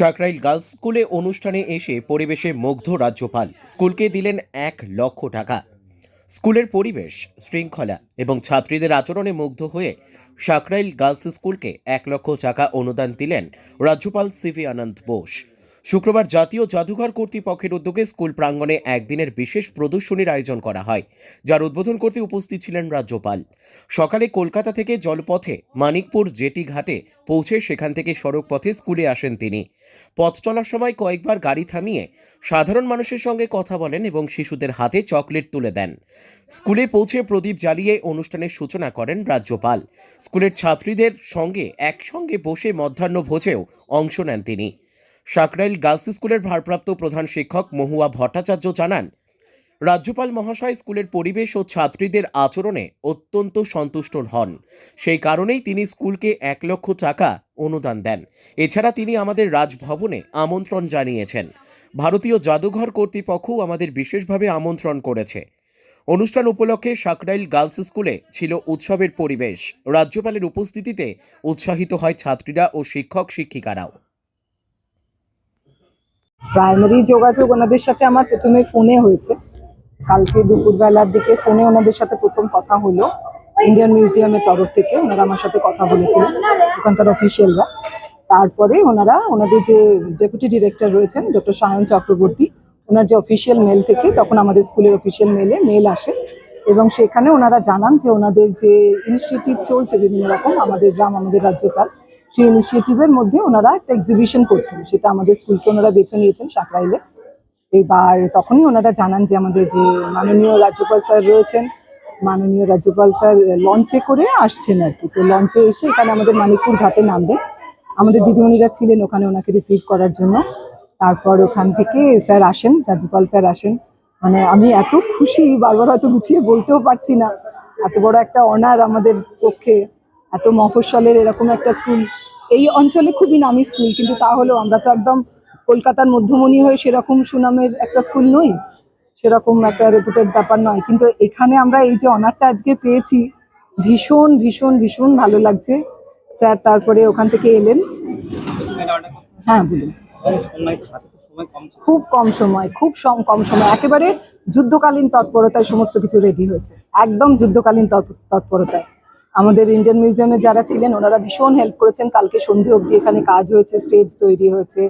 চাকরাইল girls স্কুলে অনুষ্ঠানে এসে পরিবেশে মুগ্ধ রাজ্যপাল। স্কুলকে দিলেন এক লক্ষ টাকা। স্কুলের পরিবেশ, শৃঙ্খলা এবং ছাত্রীদের আচরণে মুগ্ধ হয়ে সাকরাইল গার্লস স্কুলকে এক লক্ষ টাকা অনুদান দিলেন রাজ্যপাল সিভি আনন্দ বোস। শুক্রবার জাতীয় জাদুঘর কর্তৃপক্ষের উদ্যোগে স্কুল প্রাঙ্গণে একদিনের বিশেষ প্রদর্শনীর আয়োজন করা হয়, যার উদ্বোধন করতে উপস্থিত ছিলেন রাজ্যপাল। সকালে কলকাতা থেকে জলপথে মানিকপুর জেটি ঘাটে পৌঁছে সেখান থেকে সড়ক পথে স্কুলে আসেন তিনি। পথ চলার সময় কয়েকবার গাড়ি থামিয়ে সাধারণ মানুষের সঙ্গে কথা বলেন এবং শিশুদের হাতে চকলেট তুলে দেন। স্কুলে পৌঁছে প্রদীপ জ্বালিয়ে অনুষ্ঠানের সূচনা করেন রাজ্যপাল। স্কুলের ছাত্রীদের সঙ্গে একসঙ্গে বসে মধ্যাহ্ন ভোজেও অংশ নেন তিনি। সাকরাইল গার্লস স্কুলের ভারপ্রাপ্ত প্রধান শিক্ষক মহুয়া ভট্টাচার্য জানান, রাজ্যপাল মহাশয় স্কুলের পরিবেশ ও ছাত্রীদের আচরণে অত্যন্ত সন্তুষ্ট হন। সেই কারণেই তিনি স্কুলকে এক লক্ষ টাকা অনুদান দেন। এছাড়া তিনি আমাদের রাজভবনে আমন্ত্রণ জানিয়েছেন। ভারতীয় জাদুঘর কর্তৃপক্ষও আমাদের বিশেষভাবে আমন্ত্রণ করেছে। অনুষ্ঠান উপলক্ষে সাকরাইল গার্লস স্কুলে ছিল উৎসবের পরিবেশ। রাজ্যপালের উপস্থিতিতে উৎসাহিত হয় ছাত্রীরা ও শিক্ষক শিক্ষিকারাও প্রাইমারি যোগাযোগ ওনাদের সাথে আমার প্রথমে ফোনে হয়েছে। কালকে দুপুরবেলার দিকে ফোনে ওনাদের সাথে প্রথম কথা হলো। ইন্ডিয়ান মিউজিয়ামের তরফ থেকে ওনারা আমার সাথে কথা বলেছিলেন, ওখানকার অফিসিয়ালরা তারপরে ওনারা, ওনাদের যে ডেপুটি ডিরেক্টর রয়েছেন ডক্টর সায়ন চক্রবর্তী, ওনার যে অফিসিয়াল মেল থেকে, তখন আমাদের স্কুলের অফিসিয়াল মেলে মেল আসে। এবং সেখানে ওনারা জানান যে ওনাদের যে ইনিশিয়েটিভ চলছে বিভিন্ন রকম, আমাদের গ্রাম, আমাদের রাজ্যপাল সেই ইনিশিয়েটিভের মধ্যে ওনারা একটা এক্সিবিশন করছেন। সেটা আমাদের স্কুলকে ওনারা বেছে নিয়েছেন সাকরাইলে এবার তখনই ওনারা জানান যে আমাদের যে মাননীয় রাজ্যপাল স্যার রয়েছেন, মাননীয় রাজ্যপাল স্যার লঞ্চে করে আসছেন আর কি। তো লঞ্চে এসে এখানে আমাদের মানিকপুর ঘাটে নামবে আমাদের দিদিমণিরা ছিলেন ওখানে ওনাকে রিসিভ করার জন্য। তারপর ওখান থেকে স্যার আসেন, রাজ্যপাল স্যার আসেন। মানে আমি এত খুশি, বারবার হয়তো গুছিয়ে বলতেও পারছি না। এত বড় একটা অনার আমাদের পক্ষে। এত মফস্বলের এরকম একটা স্কুল এই অঞ্চলে খুবই নামি স্কুল কিন্তু তাহলেও আমরা তো একদম কলকাতার মধ্যমণি হয়ে সেরকম সুনামের একটা স্কুল নই। সেরকম একটা রেপুটেড ব্যাপার নয়। কিন্তু এখানে আমরা এই যে অনারটা আজকে পেয়েছি, ভীষণ ভীষণ ভীষণ ভালো লাগছে। স্যার তারপরে ওখান থেকে এলেন। হ্যাঁ বলুন। খুব কম সময়, খুব কম সময়। একেবারে যুদ্ধকালীন তৎপরতায় সমস্ত কিছু রেডি হয়েছে। একদম যুদ্ধকালীন তৎ- তৎপরতায়। আমাদের ইন্ডিয়ান মিউজিয়ামে যারা ছিলেন ওনারা ভীষণ হেল্প করেছেন। কালকে সন্ধে অবধি এখানে কাজ হয়েছে স্টেজ তৈরি হয়েছে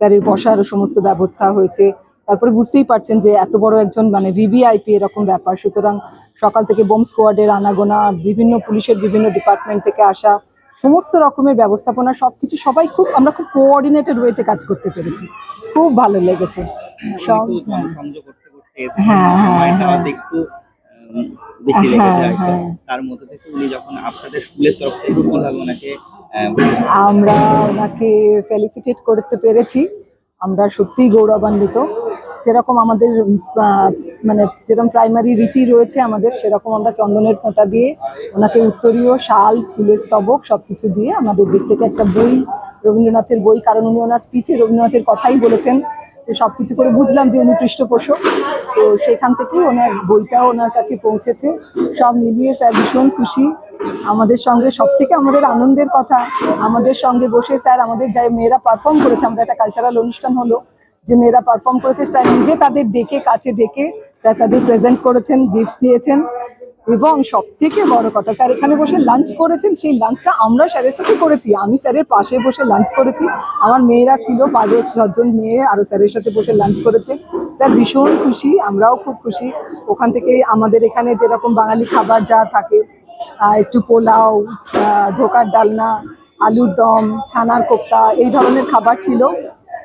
স্যারের বসার সমস্ত ব্যবস্থা হয়েছে। তারপরে বুঝতেই পারছেন যে এত বড় একজন মানে ভিভিআইপি এরকম ব্যাপার। সুতরাং সকাল থেকে বোম স্কোয়াডের আনাগোনা বিভিন্ন পুলিশের বিভিন্ন ডিপার্টমেন্ট থেকে আসা সমস্ত রকমের ব্যবস্থাপনা সবকিছু সবাই খুব আমরা খুব কোঅর্ডিনেটেড ওয়েতে কাজ করতে পেরেছি। খুব ভালো লেগেছে। সব হ্যাঁ। হ্যাঁ, হ্যাঁ, বেশি লেগেছে হ্যাঁ, হ্যাঁ। তার মধ্যে থেকে উনি যখন আপনাদের স্কুলের তরফ থেকে ওনাকে আমরা ওনাকে ফেলিসিটেট করতে পেরেছি। আমরা সত্যিই গৌরবান্বিত। যেরকম আমাদের মানে যেরকম প্রাইমারি রীতি রয়েছে আমাদের সেরকম আমরা চন্দনের ফোঁটা দিয়ে ওনাকে উত্তরীয় শাল ফুলের স্তবক সব কিছু দিয়ে আমাদের দিক থেকে একটা বই রবীন্দ্রনাথের বই কারণ উনি ওনার স্পিচে রবীন্দ্রনাথের কথাই বলেছেন সব কিছু করে বুঝলাম যে উনি পৃষ্ঠপোষক। তো সেখান থেকেই ওনার বইটাও ওনার কাছে পৌঁছেছে। সব মিলিয়ে স্যার ভীষণ খুশি। আমাদের সঙ্গে সব থেকে আমাদের আনন্দের কথা, আমাদের সঙ্গে বসে স্যার আমাদের যাই মেয়েরা পারফর্ম করেছে, আমাদের একটা কালচারাল অনুষ্ঠান হলো, যে মেয়েরা পারফর্ম করেছে, স্যার নিজে তাদের ডেকে, কাছে ডেকে স্যার তাদের প্রেজেন্ট করেছেন গিফট দিয়েছেন। এবং সব থেকে বড় কথা, স্যার এখানে বসে লাঞ্চ করেছেন, সেই লাঞ্চটা আমরা স্যারের সাথে করেছি। আমি স্যারের পাশে বসে লাঞ্চ করেছি। আমার মেয়েরা ছিল পাঁচের ছজন মেয়ে আরও স্যারের সাথে বসে লাঞ্চ করেছে। স্যার, ভীষণ খুশি, আমরাও খুব খুশি। ওখান থেকে আমাদের এখানে যেরকম বাঙালি খাবার যা থাকে একটু পোলাও ধোকার ডালনা, আলুর দম, ছানার কোপ্তা, এই ধরনের খাবার ছিল।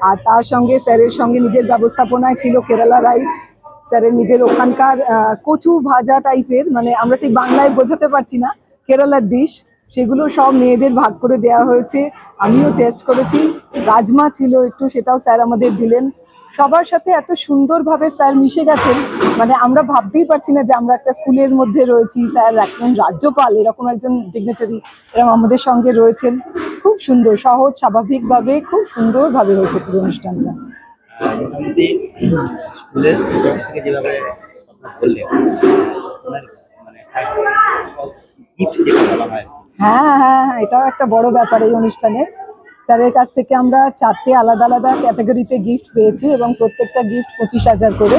আর তার সঙ্গে স্যারের সঙ্গে নিজের ব্যবস্থাপনায় ছিল কেরালা রাইস। স্যারের নিজের ওখানকার কচু ভাজা টাইপের মানে আমরা ঠিক বাংলায় বোঝাতে পারছি না, কেরালার ডিশ সেগুলো সব মেয়েদের ভাগ করে দেওয়া হয়েছে। আমিও টেস্ট করেছি, রাজমা ছিল একটু, সেটাও স্যার আমাদের দিলেন। সবার সাথে এত সুন্দরভাবে স্যার মিশে গেছেন মানে আমরা ভাবতেই পারছি না যে আমরা একটা স্কুলের মধ্যে রয়েছি। স্যার একজন রাজ্যপাল, এরকম একজন ডিগনিটারি এরকম আমাদের সঙ্গে রয়েছেন। খুব সুন্দর, সহজ, স্বাভাবিকভাবে খুব সুন্দরভাবে হয়েছে পুরো অনুষ্ঠানটা। মোটামুটি স্কুলের থেকে যেভাবে বললেন মানে হয় হ্যাঁ। হ্যাঁ হ্যাঁ এটাও একটা বড় ব্যাপার এই স্যারের কাছ থেকে আমরা চারটে আলাদা আলাদা ক্যাটাগরিতে গিফট পেয়েছি এবং প্রত্যেকটা গিফট পঁচিশ হাজার করে।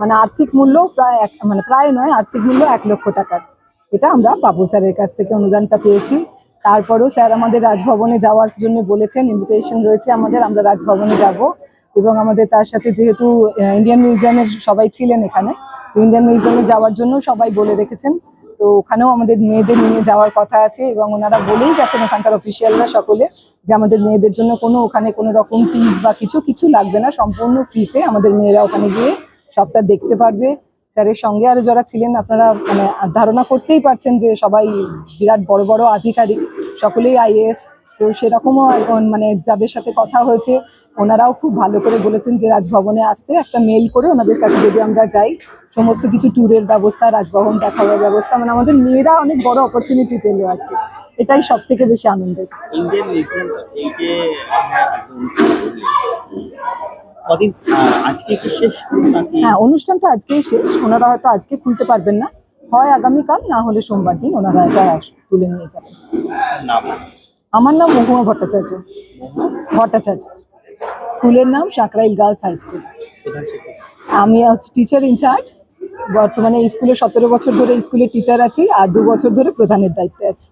মানে আর্থিক মূল্য প্রায় এক মানে প্রায় নয়, আর্থিক মূল্য এক লক্ষ টাকার। এটা আমরা বাবু স্যারের কাছ থেকে অনুদানটা পেয়েছি। তারপরেও স্যার আমাদের রাজভবনে যাওয়ার জন্য বলেছেন ইনভিটেশন রয়েছে আমাদের, আমরা রাজভবনে যাব। এবং আমাদের তার সাথে যেহেতু ইন্ডিয়ান মিউজিয়ামের সবাই ছিলেন এখানে, তো ইন্ডিয়ান মিউজিয়ামে যাওয়ার জন্য সবাই বলে রেখেছেন। তো ওখানেও আমাদের মেয়েদের নিয়ে যাওয়ার কথা আছে এবং ওনারা বলেই গেছেন ওখানকার অফিসিয়ালরা সকলে যে আমাদের মেয়েদের জন্য কোনো ওখানে কোনো রকম ফিজ বা কিছু কিছু লাগবে না, সম্পূর্ণ ফ্রিতে আমাদের মেয়েরা ওখানে গিয়ে সবটা দেখতে পারবে। স্যারের সঙ্গে আরও যারা ছিলেন, আপনারা মানে ধারণা করতেই পারছেন যে সবাই বিরাট বড় বড় আধিকারিক, সকলেই আইএএস তো সেরকমও মানে যাদের সাথে কথা হয়েছে ওনারাও খুব ভালো করে বলেছেন যে রাজভবনে আসতে একটা মেল করে ওনাদের কাছে যদি আমরা যাই সমস্ত কিছু ট্যুরের ব্যবস্থা রাজভবন দেখাবার ব্যবস্থা মানে আমাদের মেয়েরা অনেক বড় অপরচুনিটি পেল আর কি। এটাই সব থেকে বেশি আনন্দের। হ্যাঁ অনুষ্ঠানটা আজকেই শেষ। ওনারা হয়তো আজকে খুলতে পারবেন না। হয় আগামীকাল না হলে সোমবার দিন ওনারা এটা তুলে নিয়ে যাবেন। আমার নাম মহুয়া ভট্টাচার্য। ভট্টাচার্য। স্কুলের নাম সাঁকরাইল গার্লস হাই স্কুল। আমি হচ্ছে টিচার ইনচার্জ বর্তমানে স্কুলে সতেরো বছর ধরে স্কুলে স্কুলের টিচার আছি আর দু বছর ধরে প্রধানের দায়িত্বে আছি।